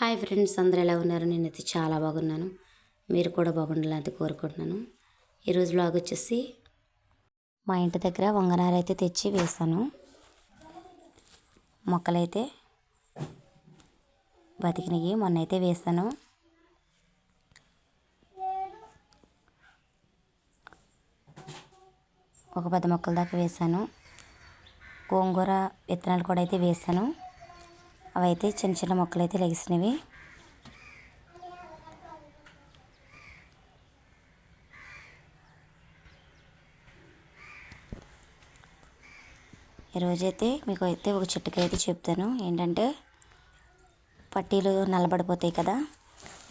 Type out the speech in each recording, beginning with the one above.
Hi friends అందరూ ఎలా ఉన్నారు? నేనైతే చాలా బాగున్నాను. మీరు కూడా బాగుండాలని కోరుకుంటున్నాను. ఈరోజు బ్లాగ్ వచ్చేసి మా ఇంటి దగ్గర వంగనార అయితే తెచ్చి వేసాను మొక్కలైతే బతికినవి మొన్న అయితే వేసాను ఒక పది మొక్కల దాకా వేసాను గోంగూర విత్తనాలు కూడా అయితే వేసాను అవి అయితే చిన్న చిన్న మొక్కలు అయితే లెగిసినవి. ఈరోజైతే మీకు అయితే ఒక చిట్టుకాయ అయితే చెప్తాను. ఏంటంటే పట్టీలు నల్లబడిపోతాయి కదా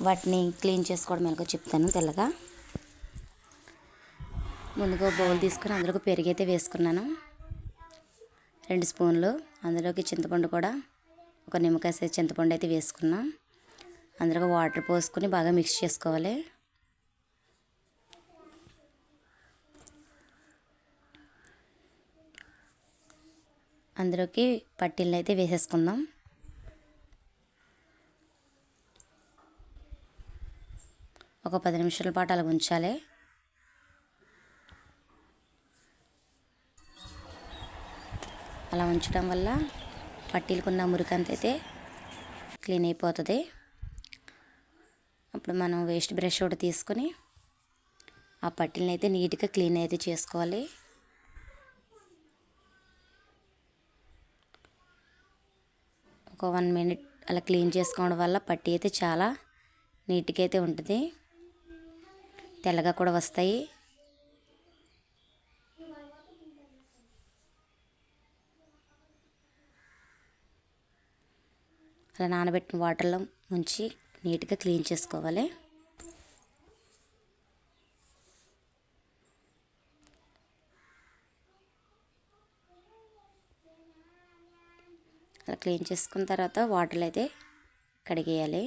వాటిని క్లీన్ చేసుకోవడం ఎలాగో చెప్తాను తెల్లగా. ముందుగా బౌల్ తీసుకుని అందులోకి పెరుగు అయితే వేసుకున్నాను. రెండు స్పూన్లు అందులోకి చింతపండు కూడా ఒక నిమ్మకాయ సైజ్ చింతపండు అయితే వేసుకున్నాం. అందులో వాటర్ పోసుకొని బాగా మిక్స్ చేసుకోవాలి. అందులోకి పట్టీలు అయితే వేసేసుకుందాం. ఒక పది నిమిషాల పాటు అలా ఉంచాలి. అలా ఉంచడం వల్ల పట్టీలకున్న మురికంత అయితే క్లీన్ అయిపోతుంది. అప్పుడు మనం వేస్ట్ బ్రష్ ఒకటి తీసుకొని ఆ పట్టీలను అయితే నీట్గా క్లీన్ అయితే చేసుకోవాలి. ఒక వన్ మినిట్ అలా క్లీన్ చేసుకోవడం వల్ల పట్టీ అయితే చాలా నీట్గా అయితే ఉంటుంది. తెల్లగా కూడా వస్తాయి. అలా నానబెట్టిన వాటర్లో ముంచి నీట్గా క్లీన్ చేసుకోవాలి. అలా క్లీన్ చేసుకున్న తర్వాత వాటర్లు అయితే కడిగేయాలి.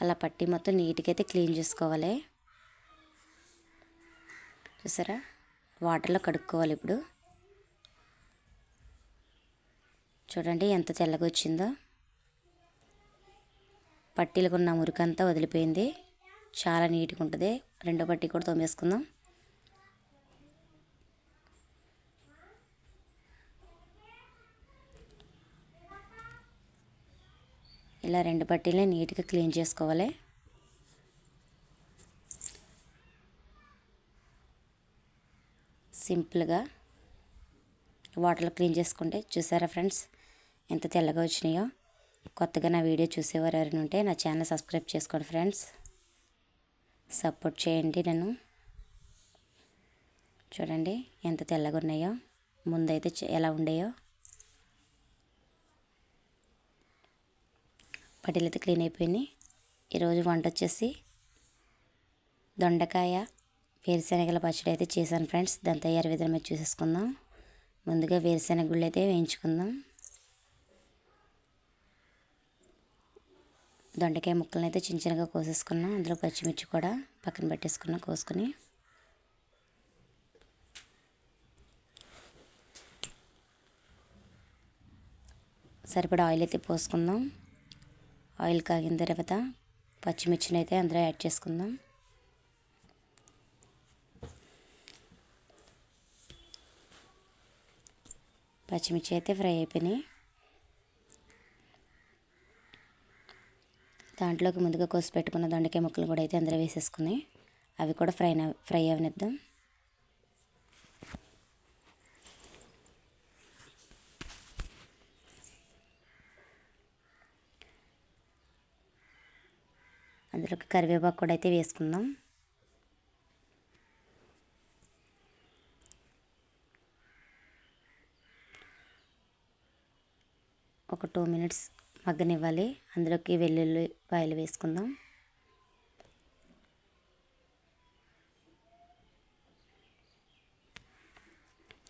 అలా పట్టి మొత్తం నీట్గా అయితే క్లీన్ చేసుకోవాలి. చూసారా? వాటర్లో కడుక్కోవాలి ఇప్పుడు. చూడండి ఎంత తెల్లగా వచ్చిందో. పట్టీలకు ఉన్న మురికంతా వదిలిపోయింది. చాలా నీట్గా ఉంటుంది. రెండో పట్టీ కూడా తోమేసుకుందాం. ఇలా రెండు పట్టీలని నీట్గా క్లీన్ చేసుకోవాలి. సింపుల్గా వాటర్లో క్లీన్ చేసుకుంటే చూసారా ఫ్రెండ్స్ ఎంత తెల్లగా వచ్చినాయో. కొత్తగా నా వీడియో చూసేవారు ఎవరైనా ఉంటే నా ఛానల్ సబ్స్క్రైబ్ చేసుకోండి ఫ్రెండ్స్. సపోర్ట్ చేయండి నన్ను. చూడండి ఎంత తెల్లగా ఉన్నాయో. ముందైతే ఎలా ఉండేయో. పటిలైతే అయితే క్లీన్ అయిపోయినాయి ఈరోజు వంట వచ్చేసి దొండకాయ వేరుశనగల పచ్చడి అయితే చేశాను ఫ్రెండ్స్. దాని తయారు విధానం అయితే చూసేసుకుందాం. ముందుగా వేరుశనగ గుళ్ళు అయితే వేయించుకుందాం. దొండకాయ ముక్కలను అయితే చిన్న చిన్నగా కోసేసుకున్నాం అందులో పచ్చిమిర్చి కూడా పక్కన పెట్టేసుకున్నాం కోసుకుని. సరిపడా ఆయిల్ అయితే పోసుకుందాం. ఆయిల్ కాగిన తర్వాత పచ్చిమిర్చిని అయితే అందులో యాడ్ చేసుకుందాం. పచ్చిమిర్చి అయితే ఫ్రై అయిపోయినాయి. దాంట్లోకి ముందుగా కోసి పెట్టుకున్న దొండకాయ ముక్కలు కూడా అయితే అందులో వేసేసుకున్నాయి అవి కూడా ఫ్రై ఫ్రై అవనిద్దాం. అందులోకి కరివేపాకు కూడా అయితే వేసుకుందాం. ఒక టూ మినిట్స్ మగ్గనివ్వాలి. అందులోకి వెల్లుల్లి పాయలు వేసుకుందాం.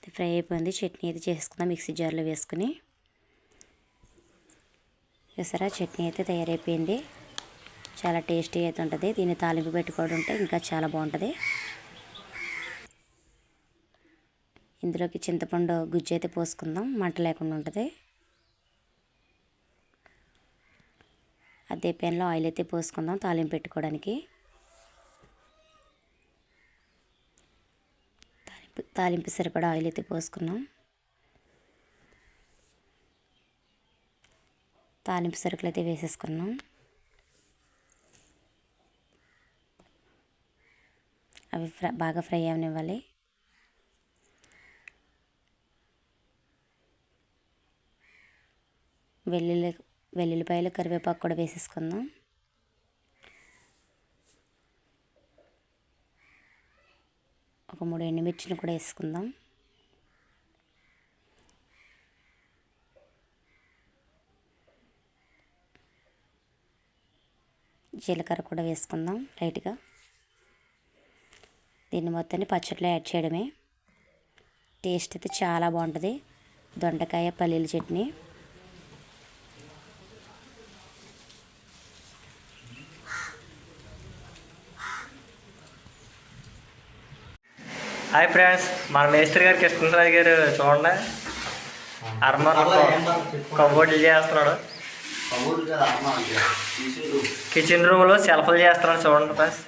ఫ్రై అయిపోయింది. చట్నీ అయితే చేసుకుందాం. మిక్సీ జార్లో వేసుకుని. చూసారా? చట్నీ అయితే తయారైపోయింది. చాలా టేస్టీ అయితే ఉంటుంది. దీన్ని తాలింపు పెట్టుకోవడం ఉంటే ఇంకా చాలా బాగుంటుంది. ఇందులోకి చింతపండు గుజ్జు అయితే పోసుకుందాం. మంట లేకుండా ఉంటుంది. అదే ప్యాన్లో ఆయిల్ అయితే పోసుకుందాం తాలింపు పెట్టుకోవడానికి. తాలింపు తాలింపు సరిపడా ఆయిల్ అయితే పోసుకున్నాం తాలింపు సరుకులు అయితే వేసేసుకున్నాం అవి ఫ్రై బాగా ఫ్రై అవనివ్వాలి. వెల్లుల్లి వెల్లుల్లిపాయలు కరివేపాకు కూడా వేసేసుకుందాం. ఒక మూడు ఎండుమిర్చిని కూడా వేసుకుందాం. జీలకర్ర కూడా వేసుకుందాం లైట్గా. దీన్ని మొత్తాన్ని పచ్చట్లో యాడ్ చేయడమే. టేస్ట్ అయితే చాలా బాగుంటుంది. దొండకాయ పల్లీల చట్నీ. హాయ్ ఫ్రెండ్స్ మన మేస్త్రి గారు కృష్ణరాజు గారు చూడండి. అర్మర్ కబోర్డులు చేస్తున్నాడు. కిచెన్ రూమ్లో సెల్ఫ్లు చేస్తున్నాడు చూడండి ఫ్రెండ్స్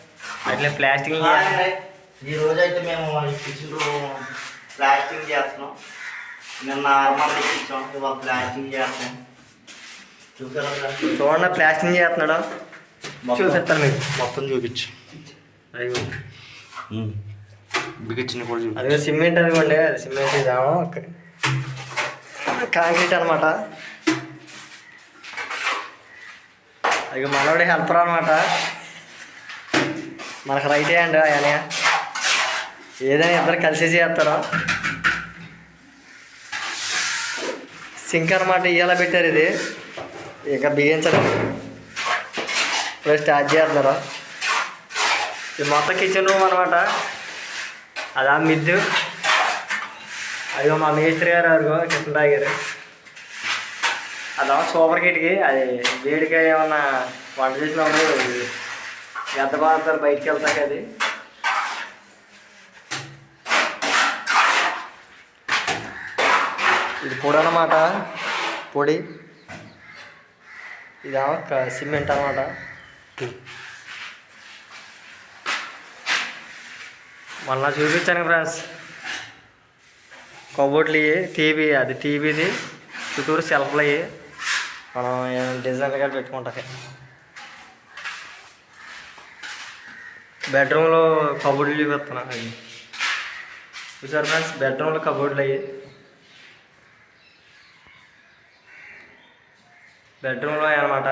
అట్లే ప్లాస్టిక్ ఈ రోజు అయితే మేము కిచెన్ రూమ్ ప్లాస్టింగ్ చేస్తున్నాం. నిన్న ఇచ్చాం ఇవాళ ప్లాస్టింగ్ చూసారా friends? చూడండి ప్లాస్టింగ్ చేస్తున్నాడు. చూపిస్తాను మీకు. మొత్తం చూపించు. అయ్యో. బిగించిన కూడా సిమెంట్ అనుకోండి అది సిమెంట్ ఇదాము కాంక్రీట్ అనమాట అది మనోడి హెల్పర్ అనమాట మనకు రైట్ హ్యాండ్ ఆయన. ఏదైనా ఇద్దరు కలిసి చేస్తారు. సింక్ అనమాట ఇవాళ పెట్టారు ఇది. ఇక బిగించడం. ఇప్పుడు స్టార్ట్ చేస్తున్నారు. ఇది మొత్తం కిచెన్ రూమ్ అనమాట అదా మిద్దు. అదిగో మా మేస్త్రి గారు అదిగో కృష్ణరావు గారు అదా సూపర్ కిట్కి అది వేడిగా ఏమన్నా వంట చేసినప్పుడు గద్ద బాగుంటారు బయటికి వెళ్తాక అది. ఇది పొడి అన్నమాట. పొడి. ఇదా క- సిమెంట్ అన్నమాట. మొన్న చూపించాను ఫ్రెండ్స్ కబోర్డ్లు ఇవి టీవీ అది టీవీది చుట్టూరు సెల్ఫ్లు అయ్యి మనం డిజైన్గా పెట్టుకుంటాయి బెడ్రూమ్లో కబోర్డ్లు చూపిస్తున్నా. అది చూసారు ఫ్రెండ్స్ బెడ్రూమ్లో కబోర్డ్లు అయ్యి బెడ్రూమ్లో అనమాట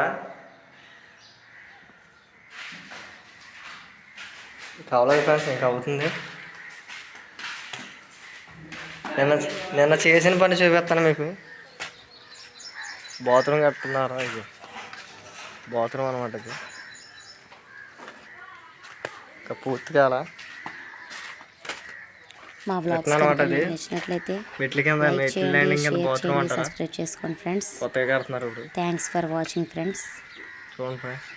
కావాలి ఫ్రెండ్స్ ఇంకా అవుతుంది. నిన్న నిన్న చేసిన పని చూపిస్తాను మీకు. బాత్రూమ్ కట్టున్నారా ఇది? బాత్రూమ్ అనమాట ఇది. ఇంకా పూర్తిగా అలా మా బ్లాగ్స్? నచ్చినట్లయితే మెట్ల కింద ల్యాండింగ్ కింద బాత్రూమ్ అంటారా? సబ్స్క్రైబ్ చేసుకోండి ఫ్రెండ్స్ కొత్తగా కడుతున్నారు ఇప్పుడు. థ్యాంక్స్ ఫర్ వాచింగ్ ఫ్రెండ్స్ చూడండి ఫ్రెండ్స్